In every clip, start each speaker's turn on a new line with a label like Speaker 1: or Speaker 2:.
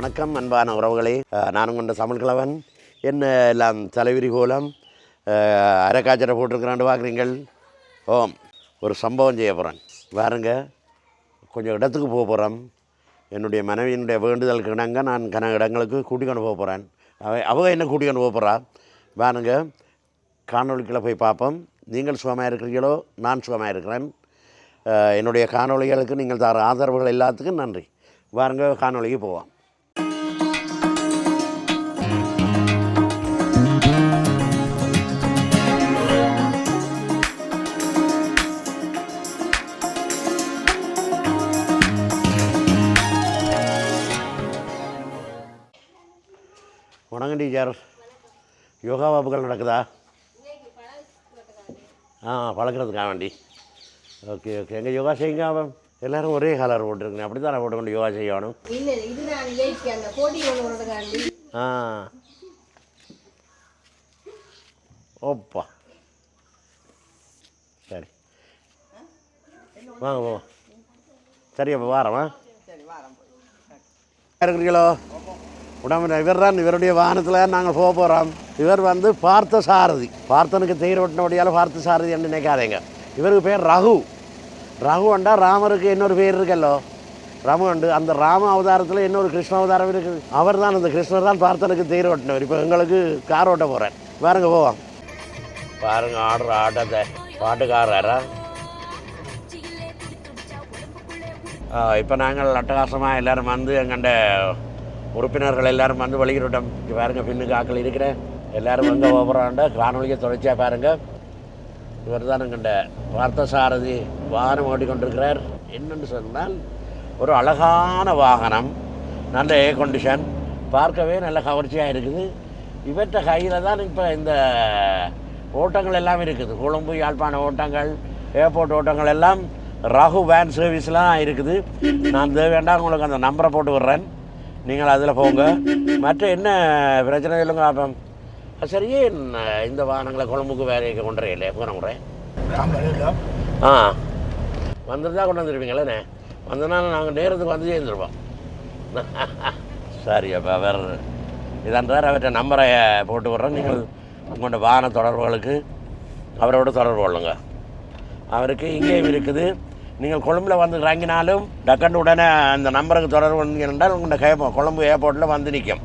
Speaker 1: வணக்கம் அன்பான உறவுகளே. நான் கொண்ட சமல்கிழவன் என்ன எல்லாம் தலைவிரி கோலம். அஹ், அரைக்காய்ச்சரை போட்டிருக்கிறான்னு பார்க்குறீங்கள் ஓம். ஒரு சம்பவம் செய்ய போகிறேன் பாருங்க கொஞ்சம் இடத்துக்கு போக போகிறோம் என்னுடைய மனைவியினுடைய வேண்டுதலுக்கு இணங்க நான் கன இடங்களுக்கு கூட்டிக்கொண்டு போக போகிறேன் அவ அவங்க என்ன கூட்டிக்கொண்டு போக போகிறா பாருங்க காணொளிக்குள்ளே போய் பார்ப்போம். நீங்கள் சுகமாக இருக்கிறீங்களோ நான் சுகமாக இருக்கிறேன். என்னுடைய காணொளிகளுக்கு நீங்கள் தர ஆதரவுகள் எல்லாத்துக்கும் நன்றி. வாருங்க காணொளிக்கு போவோம். டீச்சர் யோகா வகுப்புகள் நடக்குதா? ஆ பழக்கிறதுக்காக வேண்டி. Okay okay. எங்கள் யோகா செய்யுங்க அவன். எல்லாரும் ஒரே கலர் போட்டுருக்கேன் அப்படி தான் போட்டுக்கொண்டு யோகா செய்யணும் ஆ. ஓப்பா. சரி. வாங்க போவோம். சரி அப்போ வாரமா இருக்கிறீங்களோ? உடம்பு இவர் தான் இவருடைய வாகனத்தில் நாங்கள் போக போகிறோம் இவர் வந்து பார்த்த சாரதி பார்த்தனுக்கு தயிர் ஓட்டினபடியால் பார்த்த சாரதி என்று நினைக்காதீங்க. இவருக்கு பேர் ரகு. ரகுண்டா ராமருக்கு இன்னொரு பேர் இருக்கல்லோ? ராம உண்டு. அந்த ராம அவதாரத்தில் இன்னொரு கிருஷ்ண அவதாரம் இருக்குது. அவர் தான் அந்த கிருஷ்ணர் தான் பார்த்தனுக்கு தயிர் ஓட்டினவர் இப்போ எங்களுக்கு கார் ஓட்ட போகிறேன் பாருங்க போவோம். பாருங்க ஆடுற ஆட்டத்தை பாட்டுக்காரரா? இப்போ நாங்கள் அட்டகாசமாக எல்லோரும் வந்து எங்கண்ட உறுப்பினர்கள் எல்லாரும் வந்து வெளியிட்டோம் இங்கே பாருங்கள் பின்னுக்கு ஆக்கள் இருக்கிறேன் எல்லாரும் வந்து போகிறாண்ட காணொலியை தொடர்ச்சியாக பாருங்கள் இவர் தான் எங்கண்ட பார்த்தசாரதி வாகனம் ஓட்டிக்கொண்டிருக்கிறார் என்னென்னு சொன்னால் ஒரு அழகான வாகனம் நல்ல ஏ கண்டிஷன் பார்க்கவே நல்ல கவர்ச்சியாக இருக்குது. இவற்ற கையில் தான் இப்போ இந்த ஓட்டங்கள் எல்லாம் இருக்குது. கொழும்பு யாழ்ப்பாண ஓட்டங்கள் ஏர்போர்ட் ஓட்டங்கள் எல்லாம் ரகு வேன் சர்வீஸ்லாம் இருக்குது. நான் வேண்டாம் உங்களுக்கு அந்த நம்பரை போட்டு விடுறேன். நீங்கள் அதில் போங்க. மற்ற என்ன பிரச்சனை இல்லைங்க அப்போ சரியே இந்த வாகனங்களை கொழும்புக்கு வேலைக்கு கொண்டு இல்லையா போன ஆ. வந்துருந்தா கொண்டு வந்துருப்பீங்களே வந்தனால நாங்கள் நேரத்துக்கு வந்து சேர்ந்துருப்போம் சரி அப்போ அவர் சார் அவர்கிட்ட நம்பரை போட்டு விட்றோம் நீங்கள் உங்களோட வாகன தொடர்புகளுக்கு அவரோட தொடர்பு கொள்ளுங்க. அவருக்கு இங்கேயும் இருக்குது. நீங்கள் கொழும்பில் வந்து இறங்கினாலும் டக்குன்னு உடனே அந்த நம்பருக்கு தொடர்பு என்றால் உங்களோட கேட்போம் கொழும்பு ஏர்போர்ட்டில் வந்து நிற்கும்.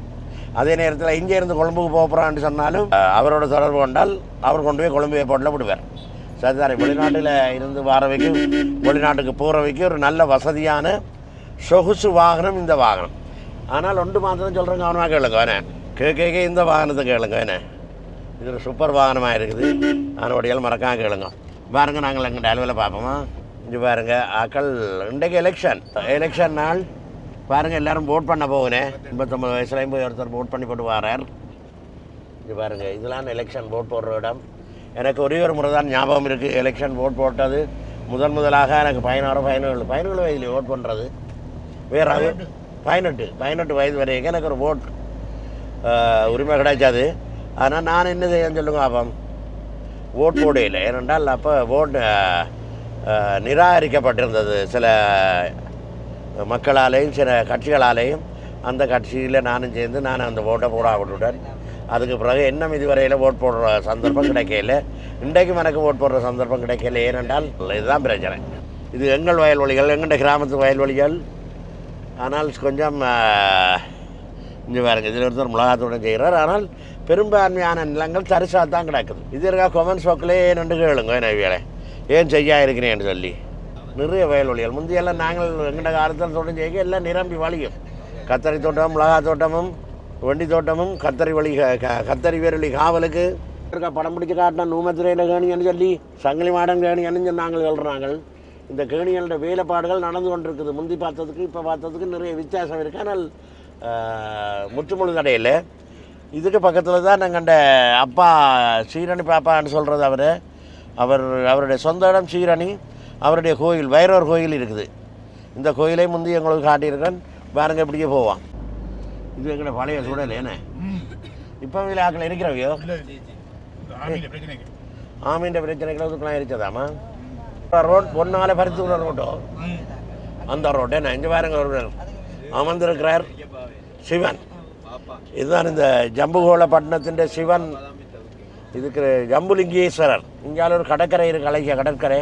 Speaker 1: அதே நேரத்தில் இங்கே இருந்து கொழும்புக்கு போகிறான்னு சொன்னாலும் அவரோட தொடர்பு கொண்டால் அவர் கொண்டு போய் கொழும்பு ஏர்போர்ட்டில் விடுவார். சரிதானே? வெளிநாட்டில் இருந்து வாரவைக்கு வெளிநாட்டுக்கு போகிறவைக்கு ஒரு நல்ல வசதியான சொகுசு வாகனம் இந்த வாகனம். ஆனால் ஒன்று மாத்திரம் சொல்கிறேன் கவனமாக கேளுங்க. வேணே கே கேட்க இந்த வாகனத்தை கேளுங்க. வேணே இது ஒரு சூப்பர் வாகனமாக இருக்குது. அதனுடையால் மறக்காம கேளுங்க. பாருங்க நாங்கள் எங்கள் அலுவலில் பார்ப்போமா? இங்கே பாருங்கள் ஆக்கள் இன்றைக்கு எலெக்ஷன் எலெக்ஷன் நாள். பாருங்கள் எல்லாரும் ஓட் பண்ண போகிறேன் எண்பத்தொம்பது வயசுலேயும் போய் ஒருத்தர் ஓட் பண்ணி போட்டு வரார். இங்கே பாருங்கள் இதெல்லாம் எலெக்ஷன் ஓட் போடுற இடம். எனக்கு ஒரே ஒரு முறை தான் ஞாபகம் இருக்குது எலெக்ஷன் ஓட் போட்டது. முதன் முதலாக எனக்கு பதினாறு பதினேழு பதினேழு வயதில் ஓட் பண்ணுறது வேற பதினெட்டு பதினெட்டு வயது வரைக்கும் எனக்கு ஒரு ஓட் உரிமை கிடைச்சாது. ஆனால் நான் என்ன செய்யன்னு சொல்லுங்க அப்போ ஓட் போடையில் ஏனென்றால் அப்போ ஓட்டு நிராகரிக்கப்பட்டிருந்தது. சில மக்களாலேயும் சில கட்சிகளாலேயும் அந்த கட்சியில் நானும் சேர்ந்து நான் அந்த ஓட்டை போட விட்டுட்டேன் அதுக்கு பிறகு இன்னும் இதுவரையில் ஓட் போடுற சந்தர்ப்பம் கிடைக்கல. இன்றைக்கும் எனக்கு ஓட் போடுற சந்தர்ப்பம் கிடைக்கல. ஏனென்றால் இதுதான் பிரச்சனை. இது எங்கள் வயல்வெளிகள் எங்கள்ட கிராமத்து வயல்வெளிகள். ஆனால் கொஞ்சம் இங்கே பாருங்க இதில் ஒருத்தர் மிளகாத்தூடன் செய்கிறார். ஆனால் பெரும்பான்மையான நிலங்கள் தரிசாக தான் கிடக்குது. இது இருக்கா கொமன் சோக்கிலே நின்று கேளுங்க என்ன வேலை ஏன் செய்யா இருக்கிறேன்னு சொல்லி. நிறைய வயல்வெளிகள் முந்தையெல்லாம் நாங்கள் எங்கட காலத்தில் தோட்டம் செய்ய எல்லாம் நிரம்பி வழியும். கத்தரி தோட்டம் மிளகா தோட்டமும் வண்டி தோட்டமும் கத்தரி வழி க- க- கத்தரி வேரொலி காவலுக்கு. இருக்கா படம் பிடிச்சி காட்டினா நூமத்துறையில் கேணின்னு சொல்லி சங்கிலி மாடன் சொல்லி நாங்கள் சொல்கிறாங்க இந்த கேணிகளோட வேலைப்பாடுகள் நடந்து கொண்டிருக்குது. முந்தி பார்த்ததுக்கு இப்போ பார்த்ததுக்கு நிறைய வித்தியாசம் இருக்குது ஆனால் முற்றுமுழு தடையில் இதுக்கு பக்கத்தில் தான் நாங்கள் அந்த அப்பா சீரணி பாப்பான்னு சொல்கிறது அவர். அவர் அவருடைய சொந்த இடம் சீரணி அவருடைய கோயில் வைரவர் கோயில் இருக்குது. இந்த கோயிலை முந்தி எங்களுக்கு காட்டியிருக்கேன் பாருங்க இப்படியே போவான் இது எங்கட பழைய சூழல் என்ன? இப்போ ஆக்கள் இருக்கிறவையோ? ஆமீன்ற பிரச்சனைகளை ஒதுக்கலாம் இருக்கதாமா ரோட் பொன்னால பறித்து விட ரோட்டோ? அந்த ரோட்டை நான் இங்கே பாருங்க ஒருவர் அமர்ந்திருக்கிறார் சிவன். இதுதான் இந்த ஜம்புகோளப்பட்டினத்தின் சிவன். இதுக்கு ஜம்புலிங்கேஸ்வரர். இங்கால ஒரு கடற்கரை இருக்கு அழகிய கடற்கரை.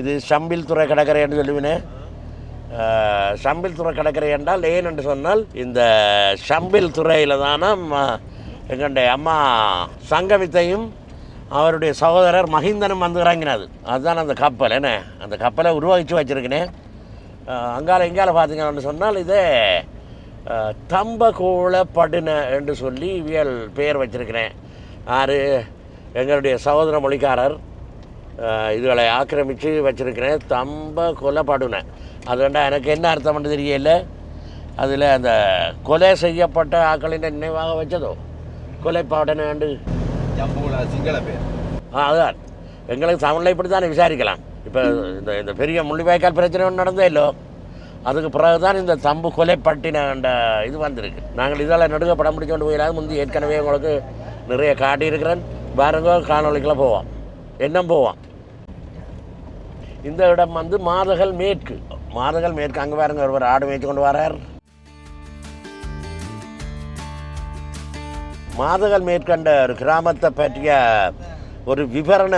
Speaker 1: இது சம்பில் துறை கடற்கரை என்று சொல்லுவினேன் சம்பில் துறை கடற்கரை என்றால் ஏன் என்று சொன்னால் இந்த சம்பில் துறையில் தானே எங்களுடைய அம்மா சங்கமித்தையும் அவருடைய சகோதரர் மஹிந்தனும் வந்து இறங்கினது. அதுதான் அந்த கப்பல் என்ன? அந்த கப்பலை உருவாகிச்சு வச்சுருக்கினேன் அங்கால இங்கால பார்த்தீங்கன்னு சொன்னால் இதே தம்பகோள படுன என்று சொல்லி இவியல் பெயர் வச்சிருக்கிறேன் ஆறு எங்களுடைய சகோதர மொழிக்காரர் இதுகளை ஆக்கிரமித்து வச்சிருக்கிறேன் தம்ப கொலை படுன. அது வேண்டாம் எனக்கு என்ன அர்த்தம் பண்ணு தெரியல. அதில் அந்த கொலை செய்யப்பட்ட ஆக்களின் நினைவாக வச்சதோ? கொலை படுனண்டு
Speaker 2: ஜம்பூல சிங்கள பேர்.
Speaker 1: ஆ அதுதான். எங்களுக்கு தமிழில் இப்படி தானே விசாரிக்கலாம். இப்போ இந்த இந்த பெரிய முள்ளிவாய்க்கால் பிரச்சனை ஒன்று நடந்தே இல்லோ? அதுக்கு பிறகு தான் இந்த தம்பு கொலைப்பட்டின இது வந்திருக்கு. நாங்கள் இதால் நடுக படம் பிடிச்சு கொண்டு போயிடாது முந்தி ஏற்கனவே உங்களுக்கு நிறைய காட்டியிருக்கிறேன். பாருங்க காணொலிக்குள்ள போவோம் என்ன போவோம் இந்த இடம் வந்து மாதகள் மேற்கு. மாதகள் மேற்கு அங்கே பாருங்க ஒருவர் ஆடு மேய்ச்சி கொண்டு வரார். மாதகள் மேற்கண்ட ஒரு கிராமத்தை பற்றிய ஒரு விவரண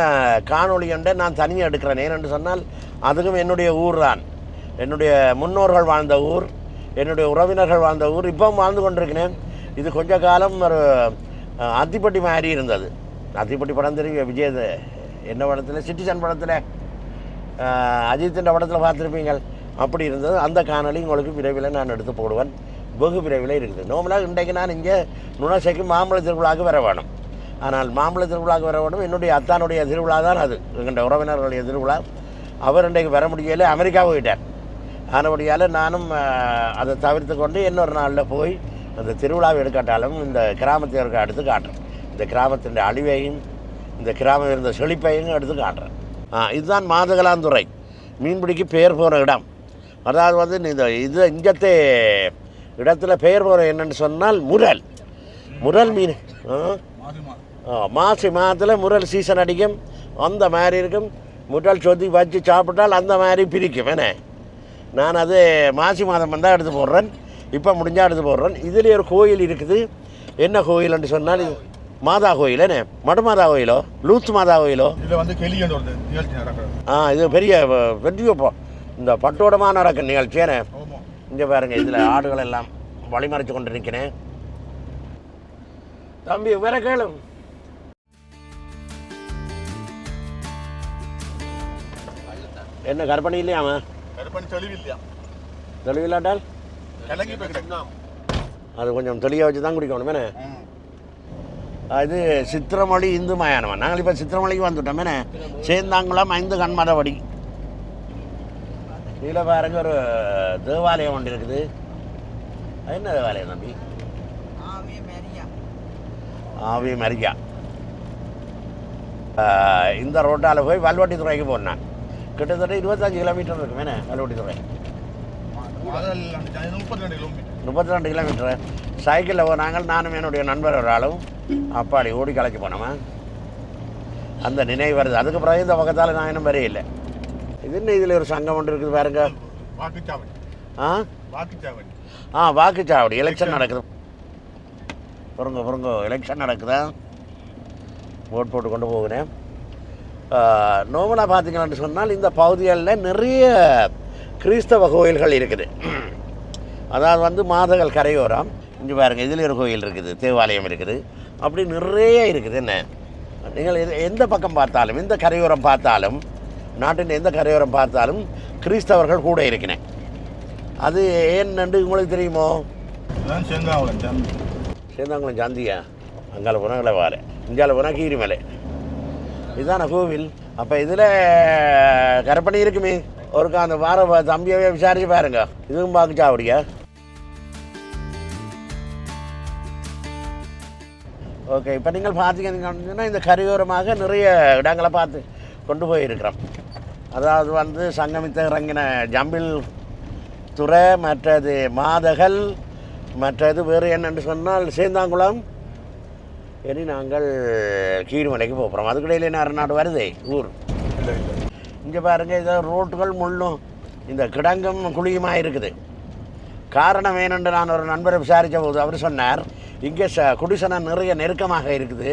Speaker 1: காணொளி ஒன்றை நான் தனியாக எடுக்கிறேன். ஏனென்று சொன்னால் அதுவும் என்னுடைய ஊர் தான். என்னுடைய முன்னோர்கள் வாழ்ந்த ஊர் என்னுடைய உறவினர்கள் வாழ்ந்த ஊர். இப்பவும் வாழ்ந்து கொண்டிருக்கிறேன். இது கொஞ்ச காலம் ஒரு அத்திப்பட்டி மாதிரி இருந்தது. அத்திப்பட்டி படம் தெரியும் விஜய் என்ன படத்தில்? சிட்டிசன் படத்தில். அஜித்தின் படத்தில் பார்த்துருப்பீங்கள். அப்படி இருந்தது. அந்த காணொலி உங்களுக்கு விரைவில் நான் எடுத்து போடுவேன். வெகு விரைவில் இருக்குது. நோமலாக இன்றைக்கு நான் இங்கே நுணசைக்கு மாம்பழ திருவிழாவுக்கு வர வேணும். ஆனால் மாம்பழ திருவிழாவுக்கு வர வேணும். என்னுடைய அத்தானுடைய திருவிழா தான் அது. எங்களுடைய உறவினர்களுடைய திருவிழா. அவர் இன்றைக்கு வர முடியல அமெரிக்கா போயிட்டார். ஆனபடியால் நானும் அதை தவிர்த்து கொண்டு இன்னொரு நாளில் போய் அந்த திருவிழாவை எடுக்காட்டாலும் இந்த கிராமத்திற்கு எடுத்து காட்டுறேன். இந்த கிராமத்தின் அழிவையும் இந்த கிராமம் இருந்த செழிப்பையும் எடுத்து காட்டுறேன். ஆ இதுதான் மாதகலாந்துறை மீன்பிடிக்கு பெயர் போகிற இடம். அதாவது வந்து இந்த இது இங்கத்தே இடத்துல பெயர் போகிற என்னன்னு சொன்னால் முரல். முரல் மீன். மாசி மாதத்தில் முரல் சீசன் அடிக்கும். அந்த மாதிரி இருக்கும். முரல் சொத்தி வச்சு சாப்பிட்டால் அந்த மாதிரி பிரிக்கும். என்ன? நான் அது மாசி மாதம் வந்தால் எடுத்து போடுறேன். இப்போ முடிஞ்சால் எடுத்து போடுறேன். இதுலேயே ஒரு கோயில் இருக்குது. என்ன கோயில்னு சொன்னால் இது மாதா கோயில் என்ன மடுமாதா கோயிலோ லூத் மாதா கோயிலோ
Speaker 2: இதுல வந்து கெலியன் ஒரு நிகழ்ச்சி நடக்கிறது.
Speaker 1: ஆ இது பெரிய பெரிய இந்த பட்டோடமாக நடக்கும் நிகழ்ச்சியானே? இங்கே பாருங்க இதில் ஆடுகள் எல்லாம் வழிமறைச்சு கொண்டு நிற்கிறேன் தம்பி வேற கேளு. என்ன கற்பனை இல்லையா அவன்?
Speaker 2: தெளிவில்லையா
Speaker 1: தெளிவில்லாட்டால்
Speaker 2: கலங்கி போய் கிடக்கு
Speaker 1: அது கொஞ்சம் தெளிய வச்சு தான் குடிக்கணும் என்ன
Speaker 2: அது
Speaker 1: இது சித்திரமொழி இந்து மயானமா. நாங்கள் இப்போ சித்திரமொழிக்கு வந்துட்டோம். என்ன? ஐந்து கண்மரவடி இதில் பாருங்க ஒரு தேவாலயம் ஒன்று இருக்குது. அது என்ன தேவாலயம் தம்பி? ஆவி மரியா. இந்த ரோட்டால் போய் வல்வட்டித்துறைக்கு போனேன் கிட்டத்தட்ட இருபத்தஞ்சு கிலோமீட்டர் இருக்கும். வல்வட்டித்துறை வல்வட்டி துறை
Speaker 2: அதில் அந்த ஜன- முப்பத்தி ரெண்டு கிலோமீட்டர்
Speaker 1: சைக்கிளில் போனாங்க நானும் என்னுடைய நண்பர் ஒரு ஆளும் அப்பாடி ஓடி கலைச்சி போனோமா? அந்த நினைவு வருது. அதுக்கு பிறகு இந்த பக்கத்தால் நான் இன்னும் வரையில்லை இது என்ன இதில் ஒரு சங்கம் ஒன்று இருக்குது பாருங்க.
Speaker 2: வாக்குச்சாவடி.
Speaker 1: ஆ?
Speaker 2: வாக்குச்சாவடி.
Speaker 1: ஆ வாக்குச்சாவடி. எலெக்ஷன் நடக்குது. பொறுங்க பொறுங்க. எலெக்ஷன் நடக்குதா? ஓட் போட்டு கொண்டு போகிறேன் நோமலாக பார்த்தீங்கன்னு சொன்னால் இந்த பகுதிகளில் நிறைய கிறிஸ்தவ கோயில்கள் இருக்குது. அதாவது வந்து மாதகள் கரையோரம். இங்கே பாருங்க இதில் ஒரு கோயில் இருக்குது தேவாலயம் இருக்குது. அப்படி நிறைய இருக்குது. என்ன? நீங்கள் எது- எந்த பக்கம் பார்த்தாலும் எந்த கரையோரம் பார்த்தாலும் நாட்டின் எந்த கரையோரம் பார்த்தாலும் கிறிஸ்தவர்கள் கூட இருக்கிறேன். அது ஏன்னு உங்களுக்கு தெரியுமோ?
Speaker 2: செங்காவளம் ஜம்பி
Speaker 1: சேந்தாங்குளம் சாந்தியா அங்கால போனால் இளவாலை இங்கால போனால் கீரிமலை. இதுதான கோவில். அப்போ இதில் கரப்பணி இருக்குமே? ஒருக்கா அந்த வார தம்பியவே விசாரிச்சு பாருங்க. இதுவும் பார்க்குச்சாவடியா ஓகே இப்போ நீங்கள் பார்த்தீங்கன்னா இந்த கரையோரமாக நிறைய இடங்களை பார்த்து கொண்டு போயிருக்கிறோம். அதாவது வந்து சங்கமித்த இறங்கின ஜம்பில் துறை மற்றது மாதகல் மற்றது வேறு என்னென்று சொன்னால் சேந்தாங்குளம். இனி நாங்கள் கீழ்மலைக்கு போகிறோம் அதுக்கிடையில் என்ன நாடு வருதே? ஊர்.
Speaker 2: இல்லை இல்லை.
Speaker 1: இங்கே பாருங்கள் இதை ரோட்டுகள் முள்ளும் இந்த கிடங்கும் குழியுமாக இருக்குது. காரணம் வேணுண்டு நான் ஒரு நண்பரை விசாரித்த போது அவர் சொன்னார் இங்கே ச குடிசனம் நிறைய நெருக்கமாக இருக்குது.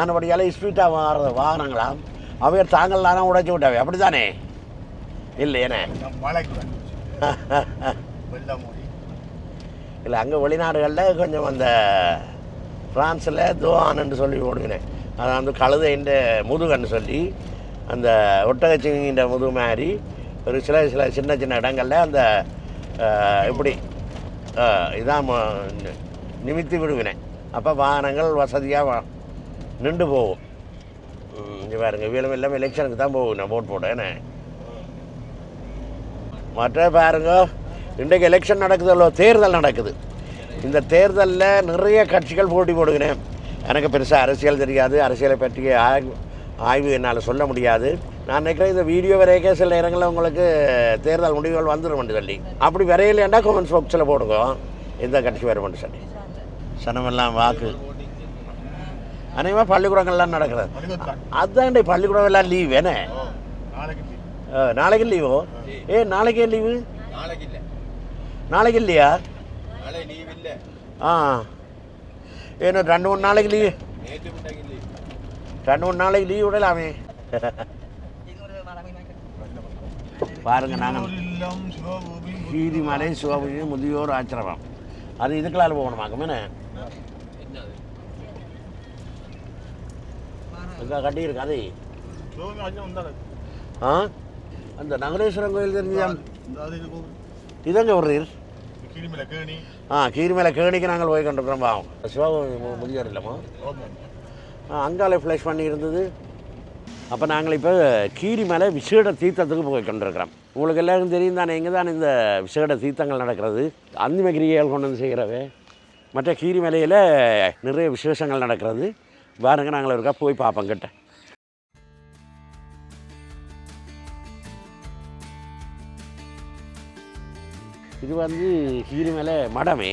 Speaker 1: ஆனபடியால் ஸ்பீட்டாக வர வாகனங்களாம் அவையர் தாங்கள் தானே உடைச்சி விட்டாவே அப்படி தானே
Speaker 2: மூடி
Speaker 1: இல்லை அங்கே வெளிநாடுகளில் கொஞ்சம் அந்த ஃப்ரான்ஸில் தோவான்னு சொல்லி ஓடுகிறேன் அது வந்து கழுதைன்ற முதுகன்னு சொல்லி அந்த ஒட்டகச்சிங்கிற முதுகு மாதிரி ஒரு சில சில சின்ன சின்ன இடங்களில் அந்த எப்படி இப்படி இதான் நிமித்தி விடுவினேன் அப்போ வாகனங்கள் வசதியாக நின்று போகும். இங்கே பாருங்க வீலும் எல்லாம் எலெக்ஷனுக்கு தான் போகும். நான் ஓட் போட என்ன மற்ற பாருங்க இன்றைக்கு எலெக்ஷன் நடக்குதல்லோ தேர்தல் நடக்குது. இந்த தேர்தலில் நிறைய கட்சிகள் போட்டி போடுகிறேன். எனக்கு பெருசாக அரசியல் தெரியாது. அரசியலை பற்றிய ஆய்வு என்னால் சொல்ல முடியாது. நான் நினைக்கிறேன் இந்த வீடியோ வரைக்கும் சில நேரங்களில் உங்களுக்கு தேர்தல் முடிவுகள் வந்துடும் சொல்லி. அப்படி வரையிலேண்டா கமெண்ட்ஸ் பாக்ஸில் போடுங்க. எந்த கட்சி வருமென்று சொல்லி. சனமெல்லாம் வாக்கு. அநேகமாக பள்ளிக்கூடங்கள்லாம் நடக்கிறது
Speaker 2: பள்ளிக்கூடம்
Speaker 1: அதுதான் பள்ளிக்கூடம் எல்லாம் லீவ் என்ன
Speaker 2: நாளைக்கு
Speaker 1: லீவோ ஏ நாளைக்கே லீவு
Speaker 3: நாளைக்கு இல்ல
Speaker 1: நாளைக்கு இல்லையா ஆ. ஏன்னா ரெண்டு மூணு நாளைக்கு லீவ் ரெண்டு மூணு நாளைக்கு லீவ் விடலாமே. பாருங்க நாங்கள் கீரிமலை சிவபுரி முதியோர் ஆச்சிரமம் அது இதுக்களால் போகணுமாக்கும் எங்கே கட்டியிருக்கு அது? ஆ? அந்த நகரேஸ்வரன் கோயில் தெரிஞ்சா
Speaker 2: அது இது? போகுது
Speaker 1: இதங்க விடுறீர் ஆ கீரிமலை கேணிக்கு நாங்கள் போய் கொண்டிருக்கிறோம் மு- முதியோர் இல்லைம்மா அங்காலே ஃப்ளஷ் பண்ணி இருந்தது. அப்போ நாங்கள் இப்போ கீரிமலை விசேட தீர்த்தத்துக்கு போய் கொண்டிருக்கிறோம் உங்களுக்கு எல்லாருக்கும் தெரியும் தானே இங்கே தான் இந்த விசேட தீர்த்தங்கள் நடக்கிறது. அந்திம கிரிகைகள் கொண்டு வந்து செய்கிறவே. மற்ற கீரிமலையில் நிறைய விசேஷங்கள் நடக்கிறது. பாருங்க நாங்கள் இருக்கா போய் பார்ப்போம் கிட்ட. இது வந்து கீரிமலை மடமே.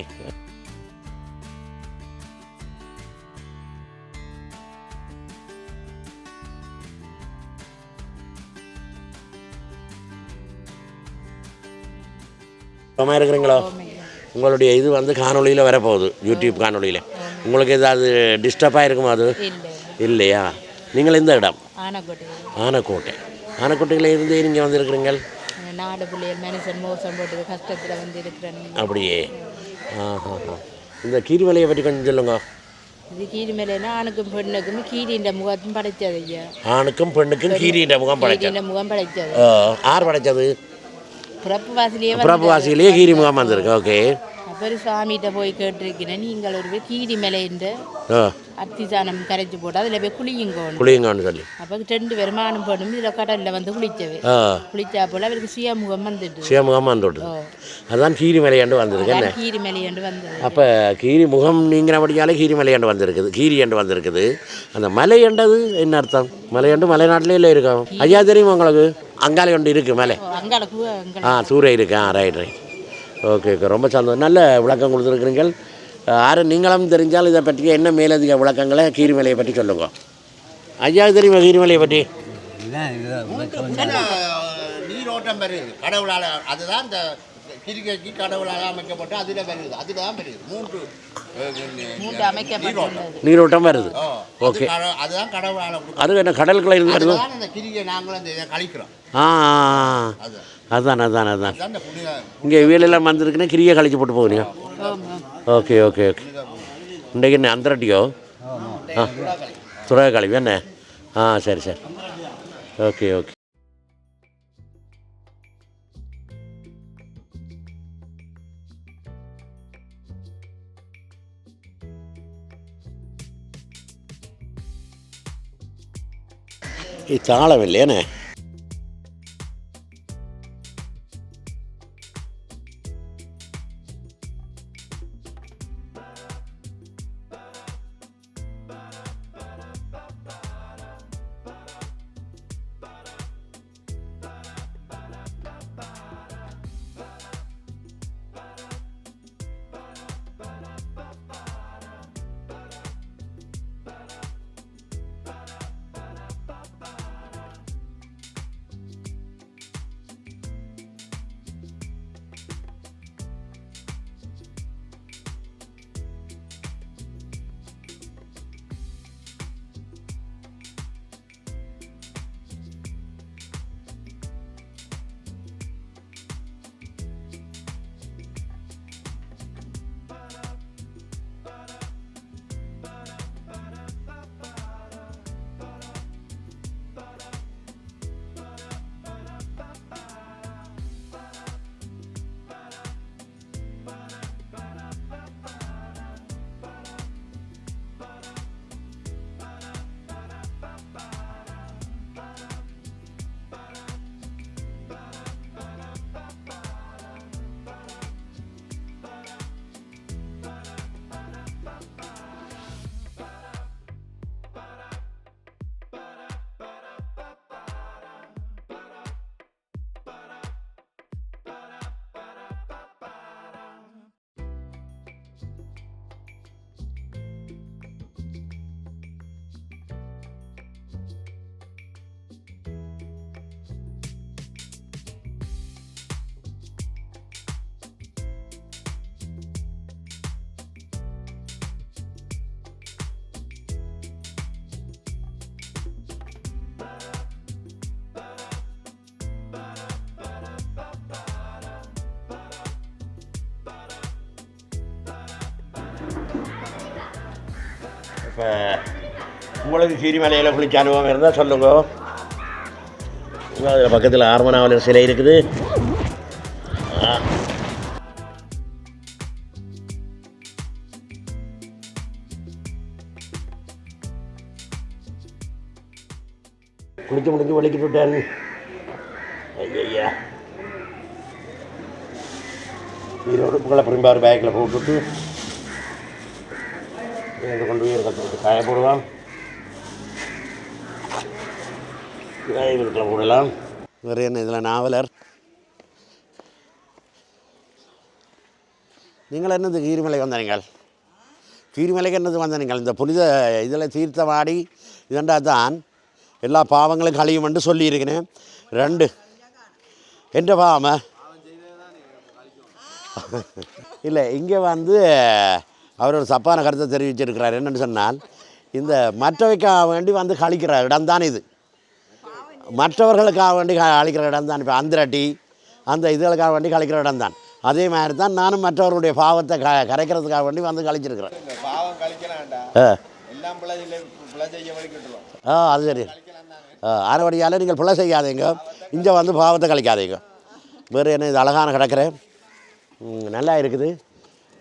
Speaker 1: சும்மா இருக்கிறீங்களோ? உங்களுடைய இது வந்து காணொளியில் வரப்போகுது யூடியூப் காணொளியில். உங்களுக்கு ஏதாவது டிஸ்டர்பாக இருக்குமா அது?
Speaker 4: இல்லை.
Speaker 1: இல்லையா? நீங்கள் எந்த இடம்?
Speaker 4: ஆனக்கோட்டை.
Speaker 1: ஆனக்கோட்டை. ஆனக்கோட்டையில் இருந்து நீங்கள் வந்திருக்கிறீங்க
Speaker 4: நாடு பிள்ளைகள் மனுஷன் மோசம் போட்டு கஷ்டத்தில் வந்து இருக்கிறேன்.
Speaker 1: அப்படியே. ஆஹா இந்த கீரிமலையை பற்றி கொஞ்சம் சொல்லுங்க.
Speaker 4: இது கீரி மேலேனா ஆணுக்கும் பெண்ணுக்கும் கீரின்ற முகத்தும் படைச்சது ஐயா.
Speaker 1: ஆணுக்கும் பெண்ணுக்கும் கீரின்ற முகம் படைச்சது
Speaker 4: முகம் படைச்சது
Speaker 1: ஆ, யார் படைச்சது
Speaker 4: பிறப்பு வாசலையே
Speaker 1: பிறப்பு வாசியிலேயே கீரி முகம் வந்திருக்கு ஓகே
Speaker 4: அப்புறம் சுவாமிகிட்ட போய் கேட்டிருக்கிறேன் நீங்கள் ஒரு கீரி மேலேன்ற அத்திசானம் கரைச்சி போட்டு அதில் போய் குளியுங்கோணும்
Speaker 1: குளியுங்கன்னு சொல்லி.
Speaker 4: அப்போ ரெண்டு பேரும் ஆணும் பெண்ணும் இதில் கடலில் வந்து குளிச்சவை
Speaker 1: ஆ.
Speaker 4: குளிச்சா போல் அவருக்கு சுயமுகம் வந்துட்டு.
Speaker 1: சிவமுகம் வந்துவிட்டு
Speaker 4: ஓ.
Speaker 1: அதான் கீரி மலையாண்டு வந்திருக்கு என்ன?
Speaker 4: கீரி மேலேண்டு வந்தது
Speaker 1: அப்போ கீரி முகம் நீங்கிறபடியாலே கீரி மலையாண்டு வந்திருக்குது கீரி ஆண்டு வந்திருக்குது. அந்த மலையண்டது என்ன அர்த்தம்? மலையாண்டு மலைநாட்டிலே இல்லை இருக்கும் ஐயா தெரியுமா உங்களுக்கு? அங்காலே ஒன்று இருக்குது மலை. ஆ சூறை இருக்கு. ஆ ரைட் ரைட் ஓகே ஓகே ரொம்ப சந்தோஷம். நல்ல விளக்கம் கொடுத்துருக்குறீங்கள் யாரு நீங்களும் தெரிஞ்சால் இதை பற்றி என்ன மேலதிக விளக்கங்களை கீரிமலையை பற்றி சொல்லுங்க. ஐயா தெரியுமா கீரிமலையை பற்றி?
Speaker 3: நீரோட்டம் பெறுது கடவுளால் அதுதான் இந்த கிரிக்கைக்கு கடவுளால் அமைக்கப்பட்டு அதில் பெறுது அதில் தான் பெறுது மூன்று
Speaker 1: நீரோட்டம். வருது. ஓகே.
Speaker 3: அதுதான் கடவுளால்
Speaker 1: அது என்ன கடலுக்குள்ள இருந்து வருது?
Speaker 3: அதுதான் இந்த கிரிக்கை நாங்களும் இந்த இதை கழிக்கிறோம்.
Speaker 1: ஆ ஆ, ஆ.
Speaker 3: அது.
Speaker 1: அதான் அதான்
Speaker 3: அதுதான்
Speaker 1: இங்கே வீலெல்லாம் வந்திருக்குன்னா கிரியை கழிச்சு போட்டு
Speaker 4: ஆமாம்
Speaker 1: ஓகே ஓகே ஓகே இன்றைக்கு என்ன அந்தரட்டியோ ஆ துறை கழிவு என்ன ஆ சரி சரி ஓகே ஓகே ഈ താളമില്ലേ இப்போ உங்களுக்கு சீரிமலையில் குளிச்ச அனுபவம் இருந்தால் சொல்லுங்க. அதில் பக்கத்தில் ஆர்மனாவலர் சிலை இருக்குது. குளிச்சு முடிஞ்சு ஒழிக்கிட்டு விட்டேன். ஐயா ஈரோடு புகழ ஒரு பேக்கில் போட்டுவிட்டு இதை கொண்டு போய் கற்றுக்கிட்டு காய போடுவான் வீட்டில் போடலாம். வேறு என்ன இதில் நாவலர்? நீங்கள் என்னது கீரிமலை வந்தனீங்கள் கீரிமலைக்கு என்னது வந்தனீங்கள் இந்த புனித இதில் தீர்த்தமாடி இதண்டா தான் எல்லா பாவங்களும் கழியும் என்று சொல்லியிருக்கிறேன். ரெண்டு. என்ற பாவம்? இல்லை இங்கே வந்து அவர் ஒரு தப்பான கருத்தை தெரிவிச்சிருக்கிறார். என்னென்னு சொன்னால் இந்த மற்றவைக்காக வேண்டி வந்து கழிக்கிற இடம் தான் இது. மற்றவர்களுக்காக வேண்டி அழிக்கிற இடம் தான். இப்போ அந்திரட்டி அந்த இதுகளுக்காக வேண்டி கழிக்கிற இடம் தான். அதே மாதிரி தான் நானும் மற்றவருடைய பாவத்தை க கரைக்கிறதுக்காக வேண்டி வந்து கழிச்சிருக்கிறேன். ஆ. அது சரி. ஆ ஆனபடியால் நீங்கள் பிள்ளை செய்யாதீங்க. இங்கே வந்து பாவத்தை கழிக்காதீங்க. வேறு என்ன இது அழகான கிடக்கிற ம், நல்லா இருக்குது.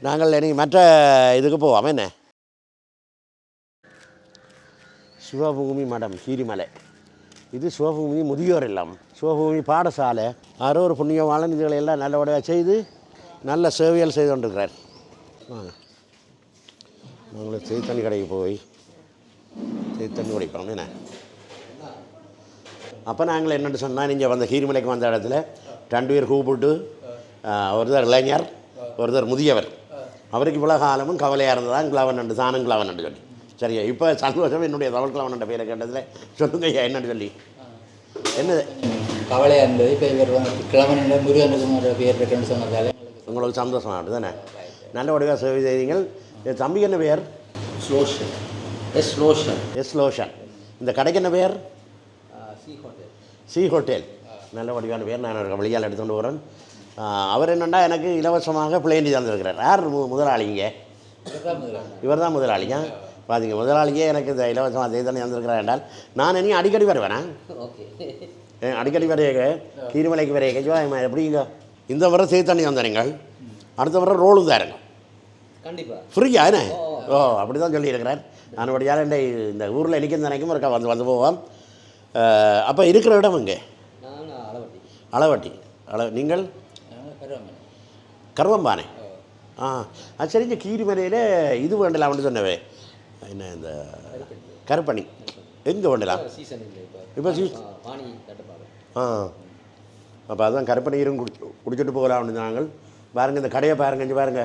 Speaker 1: நாங்கள் இன்னைக்கு மற்ற இதுக்கு போவோம். என்ன? சிவபூமி மடம் கீரிமலை. இது சிவபூமி முதியோர் இல்லம். சிவபூமி பாடசாலை. யாரோ ஒரு புண்ணியவாளன் இதுகளை எல்லாம் நல்லபடியாக செய்து நல்ல சேவையல் செய்து கொண்டிருக்கிறார். வாங்க. நாங்களும் செய்தண்ணி கடைக்கு போய் செய்தண்ணி குடிப்போம் என்ன? அப்போ நாங்கள் என்னென்னு சொன்னால் நீங்கள் வந்த ஹீரிமலைக்கு வந்த இடத்துல ரெண்டு பேர் கூப்பிட்டு ஒருத்தர் இளைஞர் ஒருத்தர் முதியவர். அவருக்கு இவ்வளோ காலமும் கவலையாக இருந்ததா கிளவன் நண்டு தானும் கிளவன் நண்டு சொல்லி. சரியா? இப்போ சந்தோஷம் என்னுடைய தமிழ் கிளவன் நண்ட பேரை கேட்டதில் சொல்லுங்க ஐயா என்னன்னு சொல்லி. என்னது?
Speaker 5: கவலையாக இருந்தது இப்போ இவர் வந்து கிழவனில் முருகனுக்குமார் பேர் இருக்குன்னு சொன்னதால
Speaker 1: உங்களுக்கு சந்தோஷமாக இருக்குது தானே? நல்ல வடிவாக சேவை செய்தீங்கள் என் தம்பிக்கு என்ன பேர்?
Speaker 5: ஸ்லோஷன். எஸ் ஸ்லோஷன்.
Speaker 1: எஸ் லோஷன் இந்த கடைக்கு என்ன பேர்?
Speaker 5: C hotel.
Speaker 1: C hotel. நல்ல வடிவான பேர். நான் ஒரு வழியால் எடுத்துகிட்டு வரேன் அவர் என்னென்னா எனக்கு இலவசமாக பிளேண்டி தந்திருக்கிறார். யார் முதலாளிங்க இவர் தான் முதலாளிங்க பாத்தீங்க முதலாளியே எனக்கு இந்த இலவசமாக அதே தானே தந்திருக்கிறார் என்றால் நான் இனி அடிக்கடி வருவேனா? அடிக்கடி வரையக கீரிமலைக்கு வரையக ஜோ எப்படிங்க இந்த முறை செய்து தண்ணி தந்தீங்கள் அடுத்த முறை ரோலும் தாருங்க
Speaker 5: கண்டிப்பாக
Speaker 1: ஃப்ரீயா என்ன? ஓ அப்படி தான் சொல்லியிருக்கிறார். நான் படியால் இந்த இந்த ஊரில் நிற்கும் நினைக்கும் இருக்கா வந்து வந்து போவோம். அப்போ இருக்கிற இடம் இங்கே
Speaker 5: அளவட்டி
Speaker 1: அள நீங்கள்? கருவம்பானை. ஆ அது சரி இந்த கீரிமலையில் இது வேண்டலாம்னு சொன்னவே. என்ன இந்த கருப்பணி எங்கே
Speaker 5: சீசன் இல்லை இப்போ
Speaker 1: இப்போ சீ
Speaker 5: பானி தட்டுப்பாடு.
Speaker 1: ஆ. அப்போ அதான் கருப்பணீரும் குடி குடிச்சிட்டு போகலாம்னு நாங்கள் பாருங்கள் இந்த கடையை பாருங்க இங்கே பாருங்க.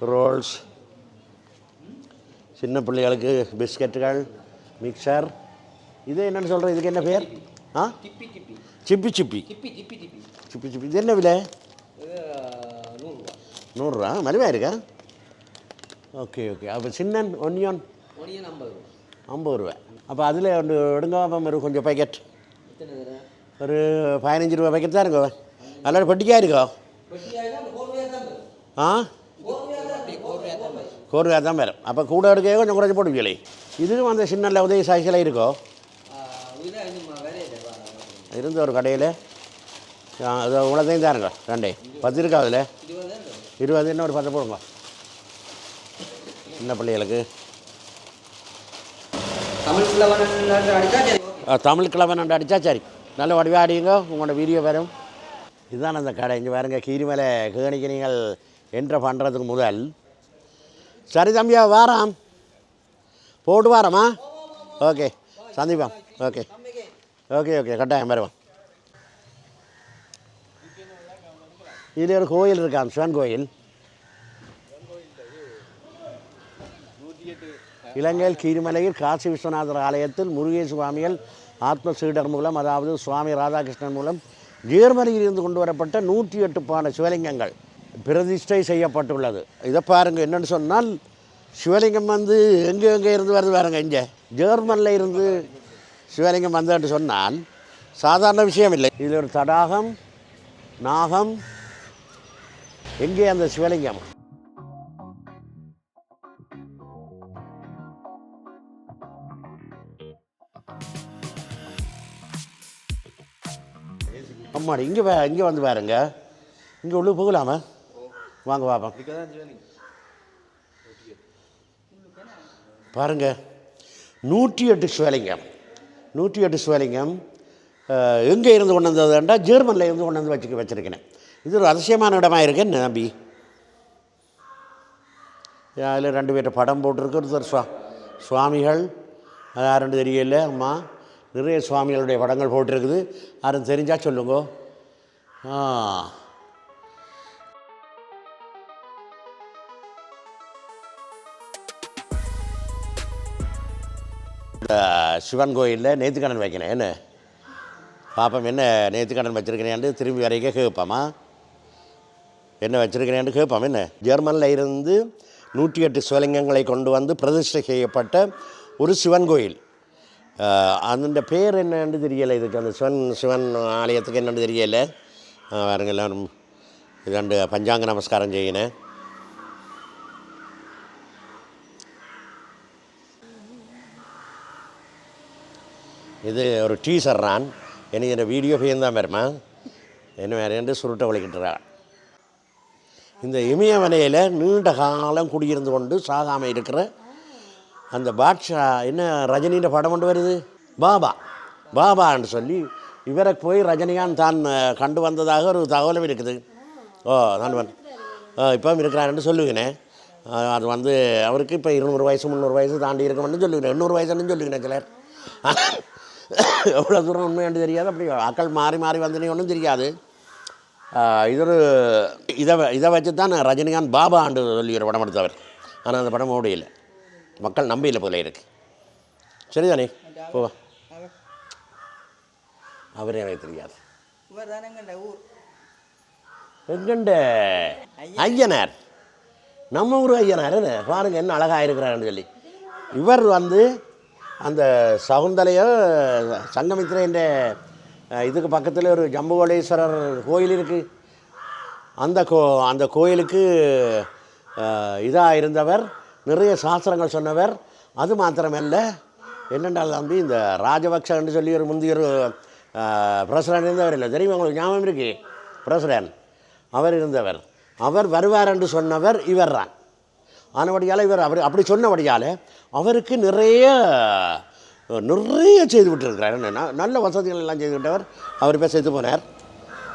Speaker 1: ரோல்ஸ் சின்ன பிள்ளைகளுக்கு பிஸ்கட்டுகள் மிக்சர் இது என்னன்னு சொல்கிறேன் இதுக்கு என்ன பேர்? ஆ? சிப்பி சிப்பி.
Speaker 5: டிப்பி டிப்பி
Speaker 1: சிப்பி சிப்பி. இது என்ன விலை?
Speaker 5: நூறுரூவா?
Speaker 1: மலிவாக இருக்கா? ஓகே ஓகே அப்போ சின்ன ஒன்னியன்
Speaker 5: ஒனியன். ஐம்பது ரூபா.
Speaker 1: ஐம்பது ரூபா அப்போ அதில் ஒன்று எடுங்க அப்போ ஒரு கொஞ்சம் பேக்கெட் ஒரு பதினஞ்சு ரூபா பேக்கெட் தான் இருக்கோ? நல்லா பொட்டிக்காக இருக்கோ? ஆ? கோர்வையாக தான் வரும். அப்போ கூட எடுக்க கொஞ்சம் குறைச்சி போடுவீங்களே இதுவும் அந்த சின்ன உதவி சாய்ஸில் இருக்கோ? இருந்த ஒரு கடையில். அது உங்களதையும் தான் இருக்கோ? ரெண்டே. பத்து இருக்கா அதில்? இருபது இன்னும் ஒரு பத்து போடுங்க சின்ன பிள்ளைகளுக்கு.
Speaker 5: தமிழ் கிழவன்
Speaker 1: நண்டு அடித்தா சரி நல்ல வடிவாக அடிங்க உங்களோட வீடியோ வரும். இதுதான் அந்த கடை. இங்கே பாருங்க கீரிமலை கேணிக்கு நீங்கள் என்ட்ரு பண்ணுறதுக்கு முதல். சரி தம்பியா வாராம். போட்டு வாரம்மா ஓகே சந்திப்போம். ஓகே. ஓகே ஓகே கட்டாயம் வருவோம். இதில் ஒரு கோயில் இருக்கான் சிவன் கோயில். இலங்கையில் கீரிமலையில் காசி விஸ்வநாதர் ஆலயத்தில் முருகே சுவாமிகள் ஆத்ம சீடர் மூலம் அதாவது சுவாமி ராதாகிருஷ்ணன் மூலம் ஜேர்மனியில் இருந்து கொண்டு வரப்பட்ட நூற்றி எட்டு பான சிவலிங்கங்கள் பிரதிஷ்டை செய்யப்பட்டுள்ளது. இதை பாருங்கள் என்னென்னு சொன்னால் சிவலிங்கம் வந்து எங்கே எங்கே இருந்து வருது பாருங்க இங்கே. ஜெர்மனில் இருந்து சிவலிங்கம் வந்ததுன்னு சொன்னால் சாதாரண விஷயம் இல்லை. இதில் ஒரு தடாகம் நாகம் எங்கே அந்த சிவலிங்கம்? அம்மாடி இங்கே வே இங்கே வந்து பாருங்க. இங்கே உள்ளே போகலாமா? வாங்க பார்ப்போம் பாருங்க. நூற்றி எட்டு சிவலிங்கம். நூற்றி எட்டு சிவலிங்கம் எங்கே இருந்து கொண்டு வந்ததுண்டா? ஜெர்மனில் இருந்து கொண்டு வந்து வச்சு வச்சுருக்கேன் இது ஒரு அதிசயமான இடமா இருக்கு என்ன நம்பி அதில் ரெண்டு பேர்கிட்ட படம் போட்டிருக்கு. ஒருத்தர் சுவா சுவாமிகள். அது யாருன்னு தெரியல அம்மா. நிறைய சுவாமிகளுடைய படங்கள் போட்டிருக்குது. யாரும் தெரிஞ்சால் சொல்லுங்க. ஆ. சிவன் கோயிலில் நேத்துக்கடன் வைக்கிறேன் என்ன? பாப்பம் என்ன நேத்துக்கடன் வச்சுருக்கிறேன்ட்டு திரும்பி வரைக்கும் கேட்பாமா என்ன வச்சுருக்கிறேன்னு கேட்போம். என்ன? ஜெர்மனில் இருந்து நூற்றி எட்டு சிவலிங்கங்களை கொண்டு வந்து பிரதிஷ்டை செய்யப்பட்ட ஒரு சிவன் கோயில். அந்த பேர் என்னன்னு தெரியலை இதுக்கு. அந்த சிவன் சிவன் ஆலயத்துக்கு என்னென்னு தெரியலை. வேறு எல்லோரும் எல்லாரும். இதாண்டு பஞ்சாங்க நமஸ்காரம் செய்யினேன் இது ஒரு டீசர் நான் எனக்கு இந்த வீடியோ பேர்ந்தான் வருமா என்ன வேறு என்று சுருட்டை வலிக்கிட்டுறான் இந்த இமயமலையில் நீண்ட காலம் குடியிருந்து கொண்டு சாகாமல் இருக்கிற அந்த பாட்ஷா என்ன ரஜினின்ற படம் கொண்டு வருது? பாபா. பாபான்னு சொல்லி இவரை போய் ரஜினிகாந்த் தான் கண்டு வந்ததாக ஒரு தகவலும் இருக்குது. ஓ நான் வந்து இப்போவும் இருக்கிறாருன்னு சொல்லுவினேன் அது வந்து அவருக்கு இப்போ இருநூறு வயசு முந்நூறு வயசு தாண்டி இருக்கணும்னு சொல்லுகிறேன். எண்ணூறு வயசுன்னு சொல்லுகிறேன் சிலர். எவ்வளோ தூரம் உண்மையாண்டு தெரியாது. அப்படி அக்கள் மாறி மாறி வந்தனே ஒன்றும் தெரியாது. ஆஹ் இது இதை வச்சு தான் ரஜினிகாந்த் பாபா ஆண்டு சொல்லி ஒரு படம் எடுத்தவர். ஆனால் அந்த படம் ஓடையில் மக்கள் நம்பியில் போல இருக்கு. சரிதானே? போவா அவரே எனக்கு தெரியாது. எங்கண்ட? ஐயனார். நம்ம ஊர் ஐயனார் பாருங்க என்ன அழகாக இருக்கிறாருன்னு சொல்லி. இவர் வந்து அந்த சகுந்தலைய சங்கமித்திர இதுக்கு பக்கத்தில் ஒரு ஜம்புவலேஸ்வரர் கோயில் இருக்குது அந்த கோ அந்த கோயிலுக்கு இதாக இருந்தவர் நிறைய சாஸ்திரங்கள் சொன்னவர். அது மாத்திரமல்ல என்னென்றால் தம்பி இந்த ராஜபக்ஷன்னு சொல்லி ஒரு முந்தைய ஒரு பிரசுரன் இருந்தவர் இல்லை. தெரியுமா உங்களுக்கு ஞாபகம் இருக்கு? பிரசுரன். அவர் இருந்தவர். அவர் வருவார் என்று சொன்னவர் இவர் தான் ஆனபடியால் இவர் அவர் அப்படி சொன்னபடியால் அவருக்கு நிறைய நிறைய செய்து விட்டுருக்கிறார். என்னென்னா நல்ல வசதிகள் எல்லாம் செய்து விட்டவர். அவர் பேர் செத்து போனார்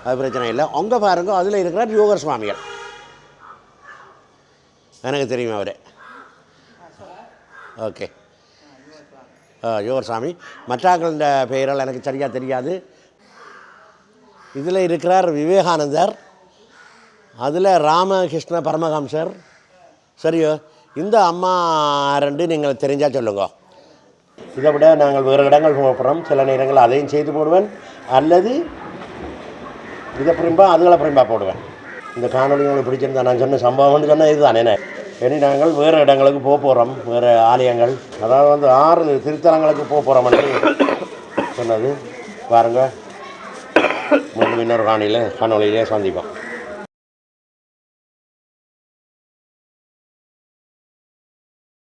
Speaker 1: அது பிரச்சனை இல்லை. அங்கே பாருங்க அதில் இருக்கிறார் யோகர் சுவாமிகள். எனக்கு தெரியும் அவர். ஓகே. யோகர் சாமி மற்றாக்கள பெயரால் எனக்கு சரியாக தெரியாது. இதில் இருக்கிறார் விவேகானந்தர். அதில் ராமகிருஷ்ண பரமஹம்சர். சரியோ? இந்த அம்மா ரெண்டு நீங்கள் தெரிஞ்சால் சொல்லுங்க. இதை விட நாங்கள் வேறு இடங்கள் போகிறோம். சில நேரங்கள் அதையும் செய்து போடுவேன். அல்லது இதை பிரிம்பா அதுகளை பிரிம்பா போடுவேன். இந்த காணொலி உங்களுக்கு பிடிச்சிருந்தா நான் சொன்ன சம்பவம்னு சொன்னால் இதுதான். என்ன? இனி நாங்கள் வேறு இடங்களுக்கு போக போகிறோம். வேறு ஆலயங்கள். அதாவது வந்து ஆறு திருத்தலங்களுக்கு போக போகிறோம்னு சொன்னது. பாருங்கள் மீண்டும் இன்னொரு காணியில் காணொலியிலே சந்திப்போம்.